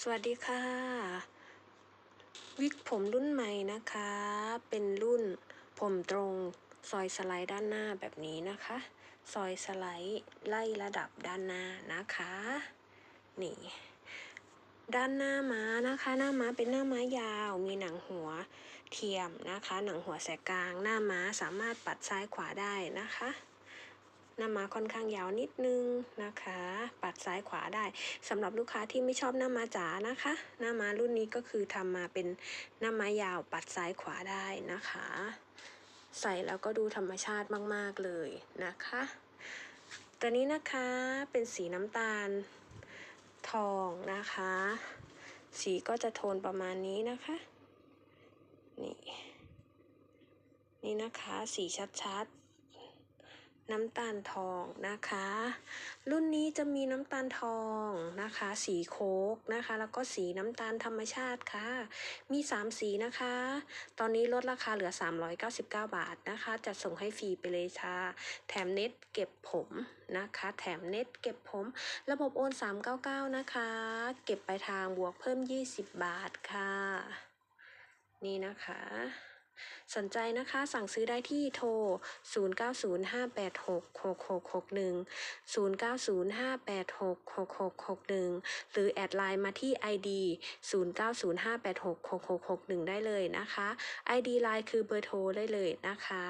สวัสดีค่ะ วิกผมรุ่นใหม่นะคะ เป็นรุ่นผมตรงซอยสไลด์ด้านหน้าแบบนี้นะคะ ซอยสไลด์ไล่ระดับด้านหน้านะคะ นี่ ด้านหน้าม้านะคะ หน้าม้าเป็นหน้าม้ายาว มีหนังหัวเทียมนะคะ หนังหัวแสกกลาง หน้าม้าสามารถปัดซ้ายขวาได้นะคะ หน้าม้าค่อนข้างยาวนิดนึงนะคะ ปัดซ้ายขวาได้สำหรับลูกค้าที่ไม่ชอบหน้าม้าจ๋านะคะ หน้าม้ารุ่นนี้ก็คือทำมาเป็นหน้าม้ายาวปัดซ้ายขวาได้นะคะ ใส่แล้วก็ดูธรรมชาติมาก ๆ เลยนะคะ ตัวนี้นะคะเป็นสีน้ำตาลทองนะคะ สีก็จะโทนประมาณนี้นะคะ นี่ นี่นะคะ สีชัดๆ น้ำตาลทองนะคะ รุ่นนี้จะมีน้ำตาลทองนะคะ สีโคกนะคะ แล้วก็สีน้ำตาลธรรมชาติค่ะ มี 3 สีนะคะ ตอนนี้ลดราคาเหลือ 399 บาทนะคะ จัดส่งให้ฟรีไปเลยค่ะ แถมเน็ตเก็บผมนะคะ แถมเน็ตเก็บผม ระบบโอน 399 นะคะ เก็บไปลายทางบวกเพิ่ม 20 บาทค่ะ นี่นะคะ สนใจนะคะสั่งซื้อได้ที่โทร 0905866661 0905866661 หรือแอดไลน์มาที่ ID 0905866661 ได้เลยนะคะ ID ไลน์คือเบอร์โทรได้เลยนะคะ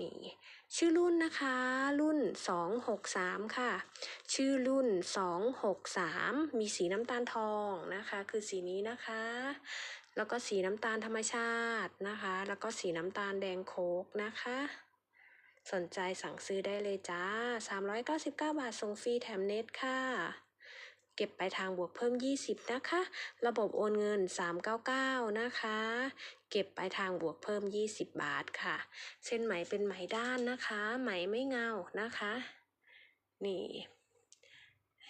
นี่ชื่อรุ่นนะคะ รุ่น 263 ค่ะ ชื่อรุ่น 263 มีสีน้ำตาลทองนะคะ คือสีนี้นะคะ แล้วก็สีน้ำตาลธรรมชาตินะคะ แล้วก็สีน้ำตาลแดงโคกนะคะ สนใจสั่งซื้อได้เลยจ้า 399 บาทส่งฟรีแถมเน็ตค่ะ เก็บไปลายทางบวกเพิ่ม 20 นะคะ ระบบโอนเงิน 399 นะคะ เก็บไปลายทางบวกเพิ่ม 20 บาทค่ะ เส้นไหมเป็นไหมด้านนะคะ ไหมไม่เงานะคะ นี่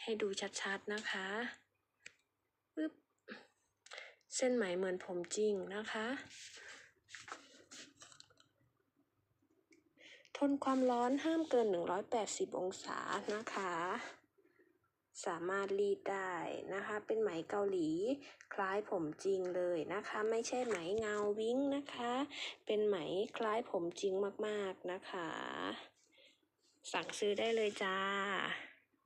ให้ดูชัดๆนะคะปึ๊บเส้นไหมเหมือนผมจริงนะคะ ทนความร้อนห้ามเกิน 180 องศานะคะ สามารถรีดได้นะคะ เป็นไหมเกาหลี คล้ายผมจริงเลยนะคะ ไม่ใช่ไหมเงาวิ้งนะคะ เป็นไหมคล้ายผมจริงมากๆนะคะ สั่งซื้อได้เลยจ้า